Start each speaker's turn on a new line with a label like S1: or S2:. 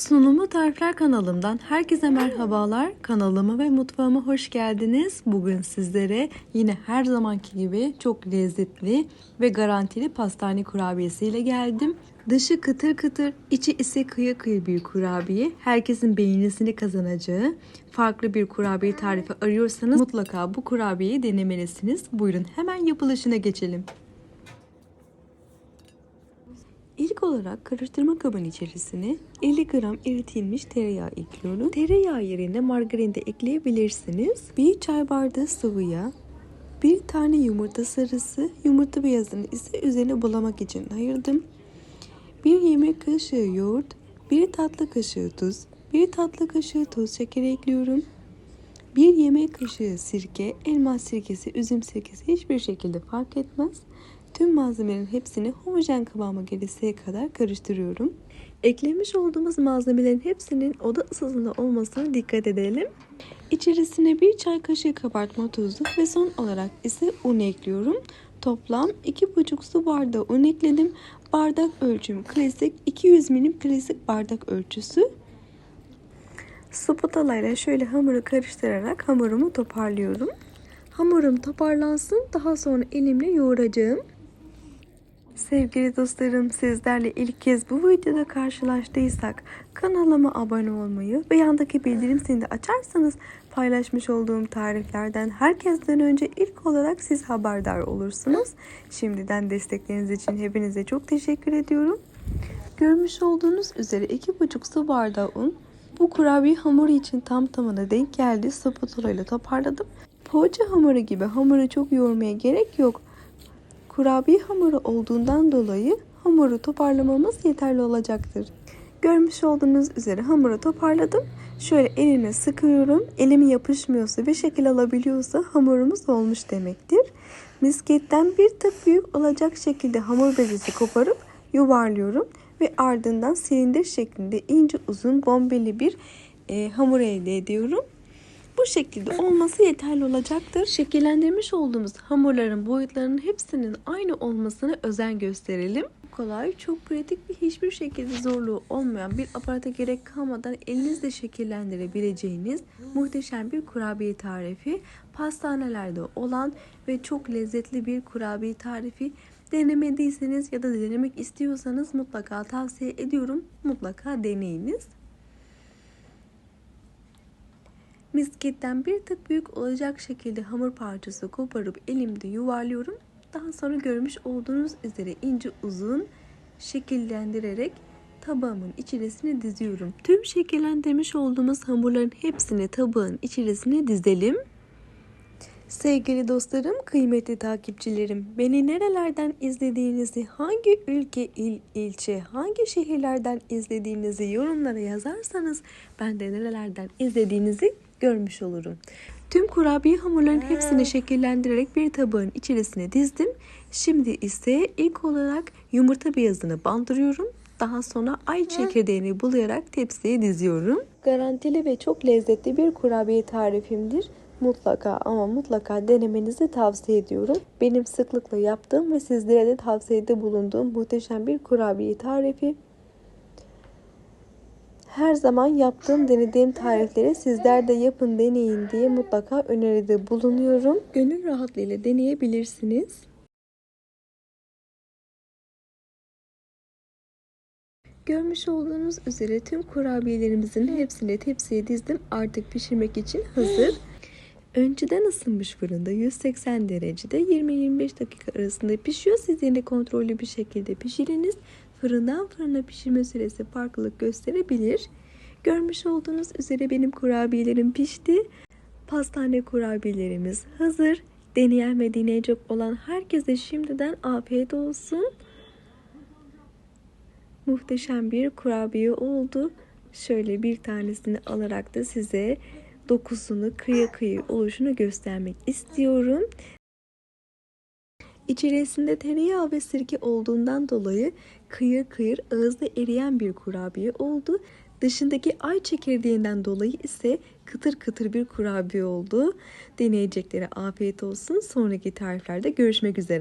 S1: Sunumu Tarifler kanalımdan herkese merhabalar. Kanalıma ve mutfağıma hoş geldiniz. Bugün sizlere yine her zamanki gibi çok lezzetli ve garantili pastane kurabiyesiyle geldim. Dışı kıtır kıtır, içi ise kıyı kıyı bir kurabiye. Herkesin beğenisini kazanacağı farklı bir kurabiye tarifi arıyorsanız mutlaka bu kurabiyeyi denemelisiniz. Buyurun hemen yapılışına geçelim. İlk olarak karıştırma kabın içerisine 50 gram eritilmiş tereyağı ekliyorum. Tereyağı yerine margarin de ekleyebilirsiniz. Bir çay bardağı sıvı yağ, bir tane yumurta sarısı, yumurta beyazını ise üzerine bulamak için ayırdım. Bir yemek kaşığı yoğurt, bir tatlı kaşığı tuz, bir tatlı kaşığı toz şeker ekliyorum. Bir yemek kaşığı sirke, elma sirkesi, üzüm sirkesi hiçbir şekilde fark etmez. Tüm malzemelerin hepsini homojen kıvama gelinceye kadar karıştırıyorum. Eklemiş olduğumuz malzemelerin hepsinin oda ısısında olmasına dikkat edelim. İçerisine bir çay kaşığı kabartma tozu ve son olarak ise un ekliyorum. Toplam 2,5 su bardağı un ekledim. Bardak ölçüm klasik 200 milim klasik bardak ölçüsü. Spatula ile şöyle hamuru karıştırarak hamurumu toparlıyorum. Hamurum toparlansın daha sonra elimle yoğuracağım. Sevgili dostlarım sizlerle ilk kez bu videoda karşılaştıysak kanalıma abone olmayı ve yandaki bildirim zilini açarsanız paylaşmış olduğum tariflerden herkesten önce ilk olarak siz haberdar olursunuz. Şimdiden destekleriniz için hepinize çok teşekkür ediyorum. Görmüş olduğunuz üzere 2,5 su bardağı un bu kurabiye hamuru için tam tamına denk geldi. Spatula ile toparladım. Poğaça hamuru gibi hamuru çok yoğurmaya gerek yok. Kurabiye hamuru olduğundan dolayı hamuru toparlamamız yeterli olacaktır. Görmüş olduğunuz üzere hamuru toparladım. Şöyle elime sıkıyorum. Elimi yapışmıyorsa ve şekil alabiliyorsa hamurumuz olmuş demektir. Misketten bir tık büyük olacak şekilde hamur bezesi koparıp yuvarlıyorum ve ardından silindir şeklinde ince uzun bombeli bir e, hamur elde ediyorum. Bu şekilde olması yeterli olacaktır. Şekillendirmiş olduğumuz hamurların boyutlarının hepsinin aynı olmasına özen gösterelim. Kolay, çok pratik ve hiçbir şekilde zorluğu olmayan bir aparata gerek kalmadan elinizle şekillendirebileceğiniz muhteşem bir kurabiye tarifi. Pastanelerde olan ve çok lezzetli bir kurabiye tarifi. Denemediyseniz ya da denemek istiyorsanız mutlaka tavsiye ediyorum. Mutlaka deneyiniz. Misketten bir tık büyük olacak şekilde hamur parçası koparıp elimde yuvarlıyorum. Daha sonra görmüş olduğunuz üzere ince uzun şekillendirerek tabağımın içerisine diziyorum. Tüm şekillendirmiş olduğumuz hamurların hepsini tabağın içerisine dizelim. Sevgili dostlarım, kıymetli takipçilerim, beni nerelerden izlediğinizi, hangi ülke, il, ilçe, hangi şehirlerden izlediğinizi yorumlara yazarsanız ben de nerelerden izlediğinizi görmüş olurum. Tüm kurabiye hamurların hepsini şekillendirerek bir tabağın içerisine dizdim. Şimdi ise ilk olarak yumurta beyazını bandırıyorum. Daha sonra ay çekirdeğini bulayarak tepsiye diziyorum. Garantili ve çok lezzetli bir kurabiye tarifimdir. Mutlaka ama mutlaka denemenizi tavsiye ediyorum. Benim sıklıkla yaptığım ve sizlere de tavsiyede bulunduğum muhteşem bir kurabiye tarifi. Her zaman yaptığım, denediğim tarifleri sizler de yapın, deneyin diye mutlaka öneride bulunuyorum. Gönül rahatlığıyla deneyebilirsiniz. Görmüş olduğunuz üzere tüm kurabiyelerimizin hepsini tepsiye dizdim. Artık pişirmek için hazır. Önceden ısınmış fırında 180 derecede 20-25 dakika arasında pişiyor. Siz yine kontrollü bir şekilde pişiriniz. Fırından fırına pişirme süresi farklılık gösterebilir. Görmüş olduğunuz üzere benim kurabiyelerim pişti. Pastane kurabiyelerimiz hazır. Deneyen ve deneyecek olan herkese şimdiden afiyet olsun. Muhteşem bir kurabiye oldu. Şöyle bir tanesini alarak da size dokusunu kıyı kıyı oluşunu göstermek istiyorum. İçerisinde tereyağı ve sirke olduğundan dolayı kıyır kıyır ağızda eriyen bir kurabiye oldu. Dışındaki ay çekirdeğinden dolayı ise kıtır kıtır bir kurabiye oldu. Deneyeceklere afiyet olsun. Sonraki tariflerde görüşmek üzere.